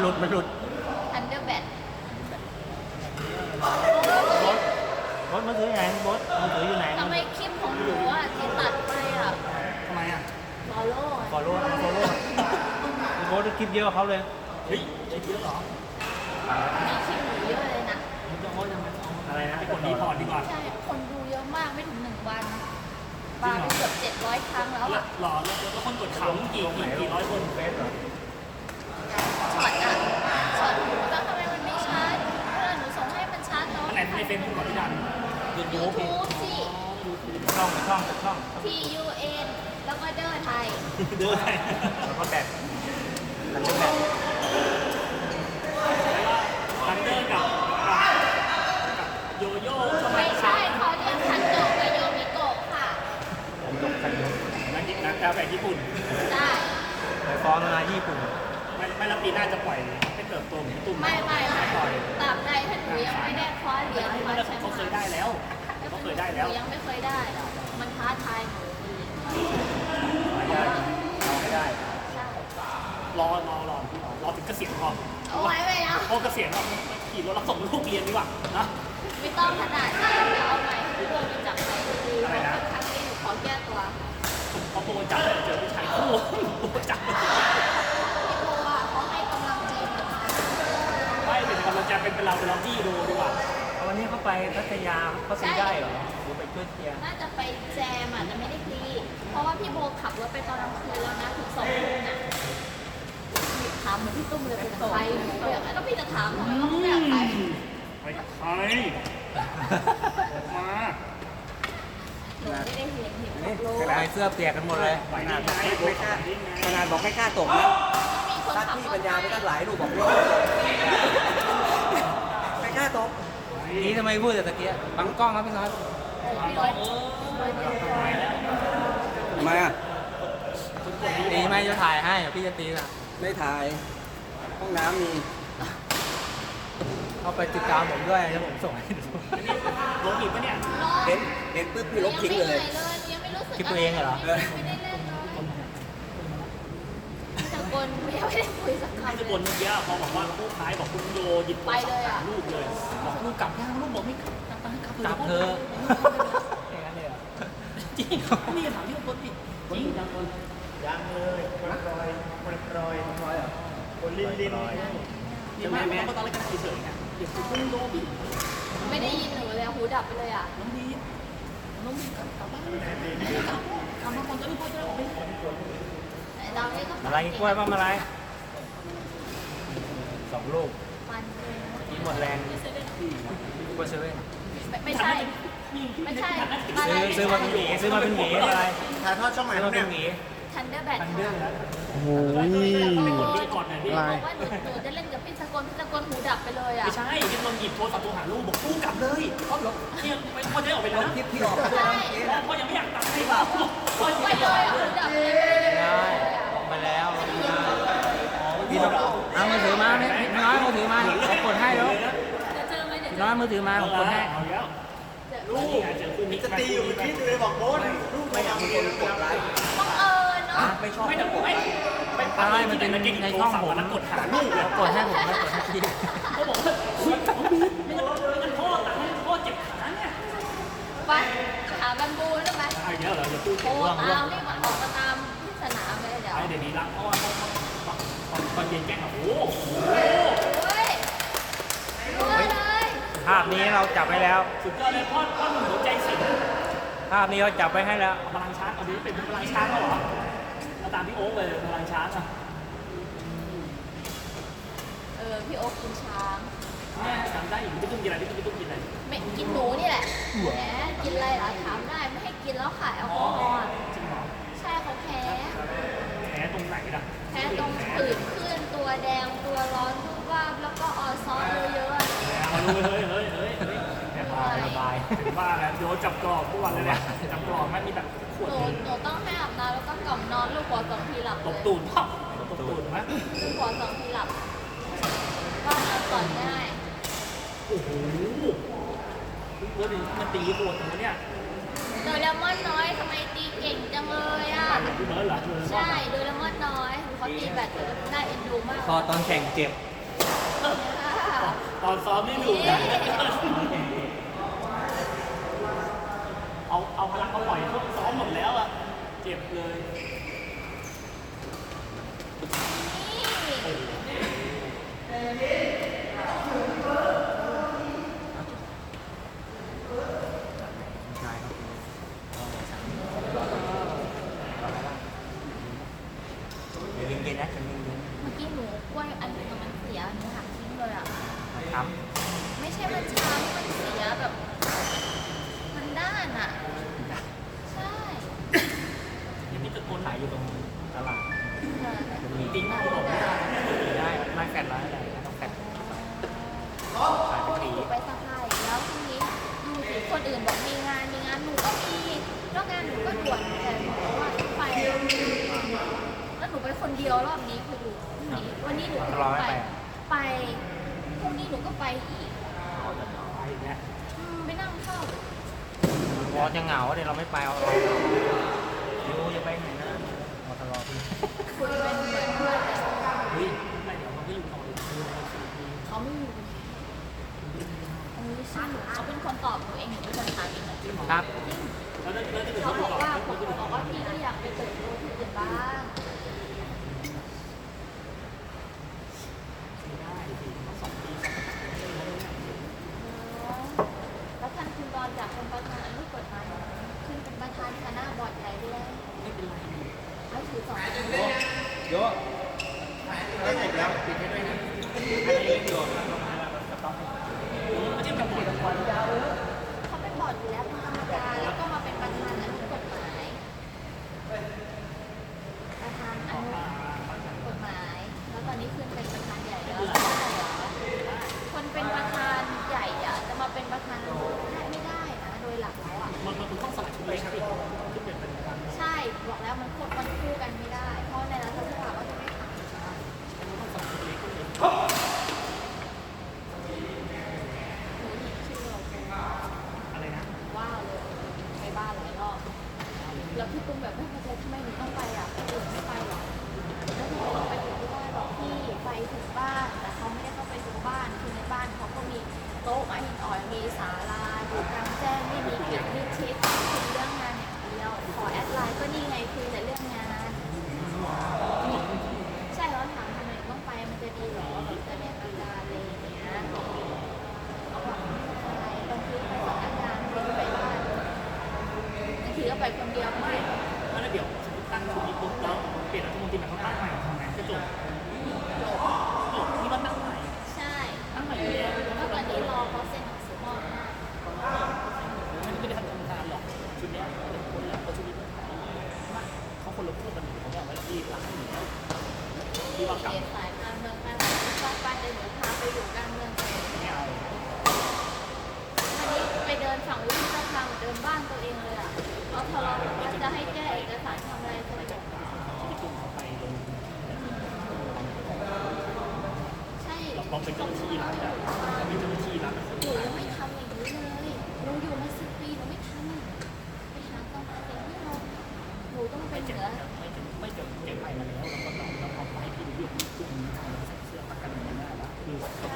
หลุดมันหลุดทันเดอร์แบทบดบดมือถือไหนบดมือถืออยู่ไหนทำไมคลิปของหนูอะที่ตัดไปอะทำไมอะฟอลโล่ฟอลโล่ฟอลโล่บดคลิปเยอะกว่าเขาเลยเฮ้ยใช้เยอะเหรอมีคลิปหนูเยอะเลยนะมันจะโอ้ยยังไงเอาอะไรนะไปกดรีพอร์ตดีกว่าใช่คนดูเยอะมากไม่ถึงหนึ่งวันปาไปเกือบเจ็ดร้อยครั้งแล้วแล้วอะหรอแล้วแล้วคนกดขำกี่กี่กี่ร้อยคนเฟซเหรอช็อตอะช็อตหนูแล้วทำไมมันไม่ชัดเออหนูส่งให้มันชัดเนาะ อันไหนใน เฟซบุ๊กก่อนที่ดันยูทูบสิ ช่องช่องช่อง T U N แล้วก็เดอร์ไทย เดินไปแล้วก็แบตมันจะแบตทันเดอร์กับกับกับโยโย่เข้ามาไม่ใช่เขาเรียกคันโดกับโยมิโกะค่ะ ผมยกคันยกนักยินักแอลแบบญี่ปุ่น ได้ ไปฟ้องมาญี่ปุ่น ไม่ไม่รับปีหน้าจะปล่อย ได้หแล้วนูยังไม่เคยได้หรอกมันท้าทายหนูดีเราไม่ได้ ใช่รอรอรอรอรอถึงเกษียณพอเอาไว้ไว้นะพอเกษียณเราขี่รถรับส่งลูกเรียนดีกว่านะไม่ต้องขนาดนั้นเดี๋ยวเอาใหม่พี่โบมีจับไปดีอะไรนะครั้งนี้หนูขอแก้ตัวพอโปรจับเจอผู้ชายคู่โปรจับพี่โบอะเขาให้กำลังใจหนูไม่เป็นกำลังใจเป็นเป็นเราเป็นเราที่ดูดีกว่าเอา วันนี้เขาไปพัทยาเขาตีได้เหรอหรือไปช่วยเชียร์น่าจะไปแจมอะแต่ไม่ได้ตีเพราะว่าพี่โบขับรถไปตอนกลางคืนแล้วนะถึงสองทุ่มน่ะถามเหมือนพี่ตุ้มเลยเป็นใครหนูก็อยากแล้วพี่จะถามทำไมว่าเขาไม่อยากไปไปกับใครมาหนูไม่ได้เห็นเห็นนี่ขับรถใส่เสื้อเปียกกันหมดเลยไหวขได้นาดไงไม่ไม่กล้ากล้าขนาดบอกไม่กล้าตกนะมีคนถ้าขับพี่รถปัญญาไปตั้งหลายลูกบอกไม่ไม่กล้าตก นี่ทำไมพูดแต่ตะเกียบบังกล้องครับพี่น้อยพี่ร้อยทำไมอะตีไหมจะถ่ายให้เดี๋ยวพี่จะตีน่ะไม่ถ่าย ห้องน้ำมี เอาไปติดตามผมด้วยแล้วผมส่งให้ดูรถอีกปะเนี่ย เห็นเห็นปุ๊บพี่ลบทิ้งเลยยังไม่เหนื่อยเลยยังไม่รู้สึกคลิปตัวเองเหรอไม่ได้เล่นเลยตะโกน ยังไม่ได้คุยสักไอ้คำตะโกนเลยเมื่อกี้พอบอกว่าผู้ท้ายบอกคุณโยหยิบโทรศัพท์หาลูกเลยบอกลูกกลับยังลูกบอกไม่กลับกลับไปกลับกลับเธอะ อย่างนั้นเลยเหรอจริงนี่ถามที่คนดิดจริงยังคนยังเลยคนปล่อยคนปล่อยคนปล่อยอะคนลิ้นลิ้นนี่แม่แม่ก็ตอนแรกก็เฉยๆไงเดี๋ยวคุณโยพี่ไม่ได้ยินหนูเลยอะหูดับไปเลยอะน้องดีน้องดีกลับกลับบ้านกลับกลับมาก่อนก็ได้พ่อจะได้ออกไป เรานี่ก็อะไรกินกล้วยบ้างอะไรสองลูกมันเลยกินหมดแรงกล้วยเซเว่นไม่ไม่ใช่ ไม่ใช่อะไรซื้อซื้อมาเป็นหวีซื้อมาเป็นหวีอะไรถ่ายทอดช่องไหนซื้อมาเป็นหวีทันเดอร์แบทโอ้โหกดด้วยก่อนหน่อยดิบอกว่าหนูหนูจะเล่นกับพี่สกลพี่สกลหูดับไปเลยอะไม่ใช่ที่ลองหยิบโทรศัพท์โทรหาลูกบอกลูกกลับเลยพ่อหรอเนี่ยพ่อจะได้ออกไปแล้วคลิปที่ออกไปใช่พ่อยังไม่อยากตัดให้เปล่าพ่อไปเลยอะหูดับไปเลยได้มา แล้วพี่ต้องเอามือถือมาเนี่ยน้อยมือถือมาผมกดให้แล้วจะเจอไหมเดี๋ยวน้อยมือถือมาผมกดให้เอาแล้วลูกจะตีอยู่คิดเลยบอกโน้ตลูกไม่อยากมีคนกดไลค์บังเอิญเนาะไม่ชอบไม่แต่ไม่ไม่ใช่มันเป็นในช่องผมแล้วกดหาลูกเลยกดให้ผมไม่กดให้พี่เขาบอกว่าคุณน้องบีไม่งั้นไม่งั้นพ่อตัดให้พ่อเจ็บขาเนี่ยไปหาบันบูได้ไหมอะไรเงี้ยเหรออย่าพูดโทรตามนี่มาออ เดี๋ยวนี้รักเพราะว่าตอนเย็นแกล้งโอ้โหเฮ้ยภาพนี้เราจับไว้แล้ว สุดยอดเลยพ่อพ่อหนุ่มหัวใจสิงภาพนี้เราจับไว้ให้แล้ว พลังช้างเอาดิเป็นพลังช้างแล้วเหรอเอาตามพี่โอ๊คเลยพลังช้างอะเออพี่โอ๊คกินช้างแม่จำได้อยู่พี่ตุ้มกินอะไรพี่ตุ้มกินอะไรไม่กินหนูนี่แหละแหมกินอะไรล่ะถามได้ไม่ให้กินแล้วขายแอลกอฮอล์อะ จริงเหรอ ใช่เขาแพ้ แผลตรงไหนล่ะ แพ้ตรงผื่นขึ้นตัวแดงตัวร้อนรูปว่าบแล้วก็ออซอสเยอะๆอะเอาเลยเฮ้ยเฮ้ยเฮ้ยแผลสบายสบายถึงว่าแล้วโยจับกรอบทุกวันเลยเนี่ยจับกรอบมันมีแบบขวดหนูหนูต้องให้อาบน้ำแล้วก็กล่อมนอนลูกหัวสองทีหลับตเลบยตูดปั๊บตบตูดไหมลูกหัวสองทีหลับก็นอนก่อนง่ายโอ้โหเฮ้ยมันตีปวดตรงนี้เนี่ยโดเรมอนน้อยทำไมตีเก่งจังเลยอะ พี่เบิร์ดเหรอใช่โดเรมอนน้อย ขาตีแบบน่าเอ็นดูมากพอตอนแข่งเจ็บ ตอนซ้อมไม่ดูนะเอาเอาพลังเอาปล่อยเขาซ้อมหมดแล้วอะเจ็บเลย จุดโอนไหนอยู่ตรงตลาดมีติ้งหน้าผมได้ ไม่แฟนร้านอะไรนะต้องแฟนขายไปหนูไปสะพายแล้วทีนี้หนูเห็คนอื่นบอกมีงาน มีงานหนูก็มีแล้วงานหนูก็ด่วนแต่หนูว่าไปแล้วหนูไปคนเดียวรอบนี้คือหนูวันนี้หนูไป ไปพรุ่งนี้หนูก็ไปอีกไปนั่งเข้าพอจะเหงาเดี๋ยวเราไม่ไปเอาเรา vô. ยังไม่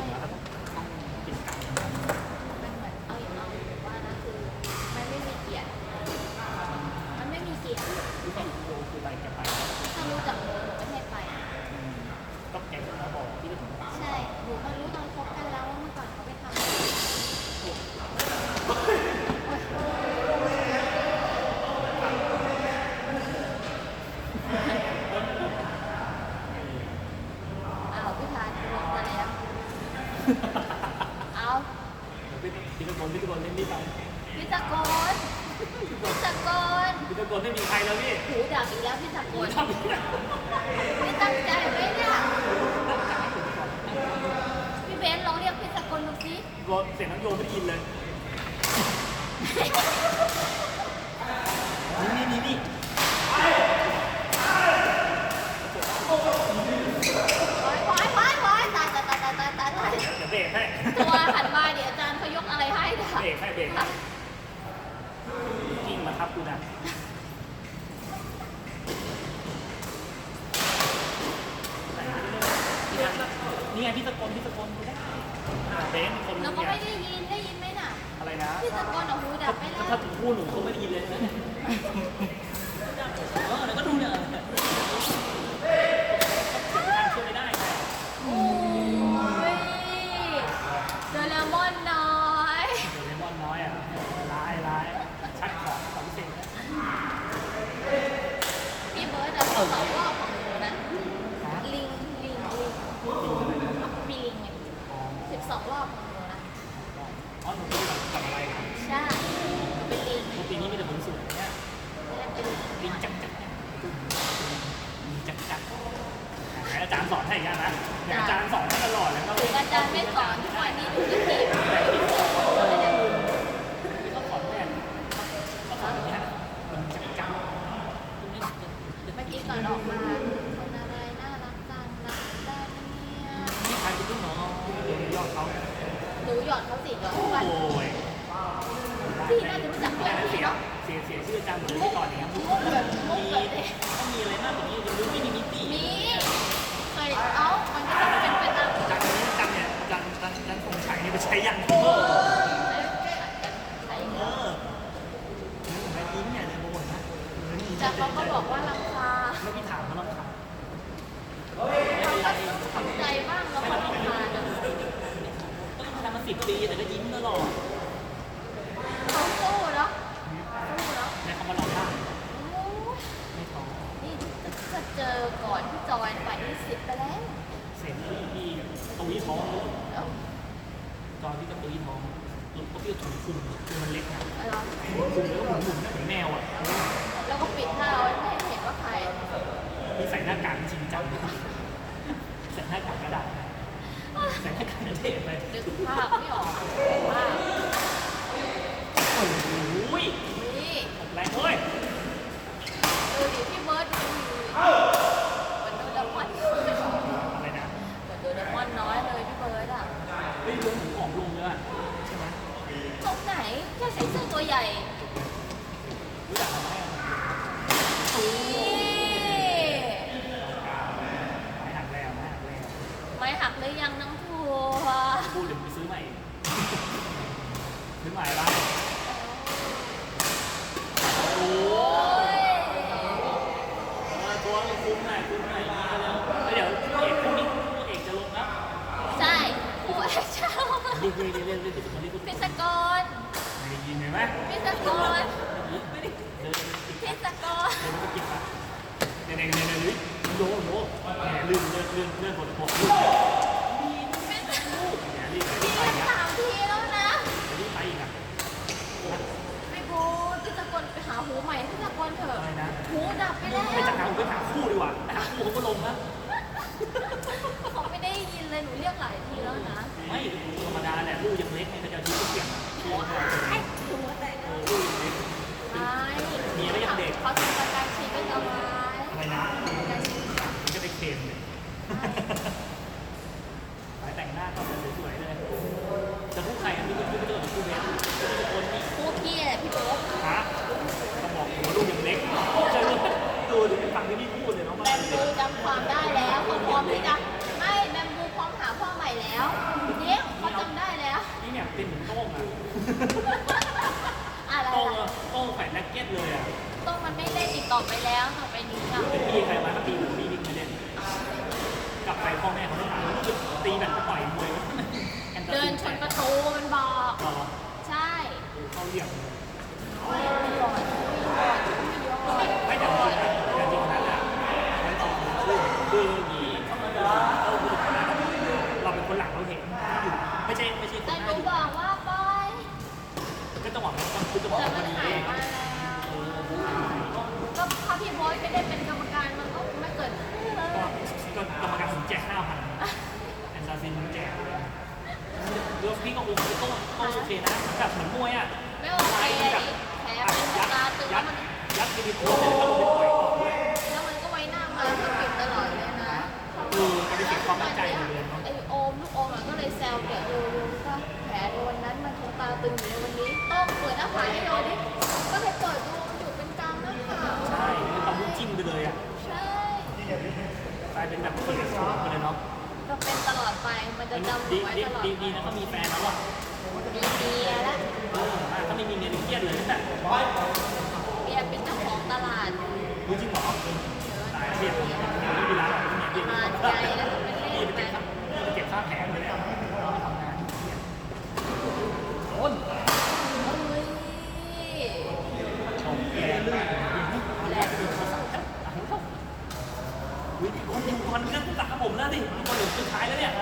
Thank you. พิตกรพิตกรเล่นนี่ไปพี่ตะโกนพี่ตะโกนพิตกรไม่มีใครแล้วพี่หูดับอีกแล้วพี่ตะโกนทำไม่ได้พี่ตั้งใจไหมเนี่ยพี่เบนลองเรียกพี่ตะโกนดูสิรอเสียงน้ำโยไม่ได้ยินเลย นี่นี่นี่โอ๊ยโอ๊ยโอ๊ยโอ๊ยตายตายตายตายตายตายตัวหันมาเนี่ย Obrigada. แต่เขาก็บอกว่าลำคาญเมื่อกี้ถามเขาลำคาเขาก็ทำใจบ้างแล้วก็ลำคาญนะก็ทำมาสิบปีแต่ก็ยิ้มตลอดเขาสู้เนาะสู้เนาะในคำว่าเราได้โอ้ไม่ท้อนี่จะเจอก่อนที่จอยไปที่สิบไปแล้วเสร็จล้วพี่ตุ้ยท้องจอยที่กระตุ้ยท้องหลุดก็เปี้ยวถุงคุมคือมันเล็กนะคุมแล้วก็หมุนๆนเหมือนแมวอะ เทไปนึกภาพไม่ออก มันก็กินไปนในนในนี้โยโลแหมลื่นลื่อนเลื่อนเลื่อนบนหัลูกนี่ไปนี่ไปอีกอะนี่ไปอีกอะหาหูใหม่ที่ตะกอนเถอะ หูดับไปแล้วไปจัดการไปหาคู่ดีกว่าหาคู่เขาก็ลงนะเขาไม่ได้ยินเลยหนูเรียกหลายทีแล้วนะ ไม่ธรรมดาแหละลูกยังเล็กเนี่ยจะดีก็เสียงหัวแตกหัวแตกลูกยังเล็กมีอะไรยังเด็ก อะไรนะจะไปเค็มเนี่ย ไปเนเป็นตลอดไป มันจะจำไว้ตลอดดีดีนะเขามีแฟนแล้วอะมีเบียร์ละเออาถ้าไม่มีเมียนี่เครียดเลยแต่บอยเบียเป็นเจ้าของตลาดรู้จริงเหรอตายแล้วเบียร์ผมเป็นงานที่ร้านเครียร์มาใจแล้วเป็นเล่นไปเก็บค่าแผงเลยเนี่นโอ้ยชมแกเลยแกวิธีคนดูคน ผมแล้วดิมันคนอยู่สุดท้ายแล้วเนี่ย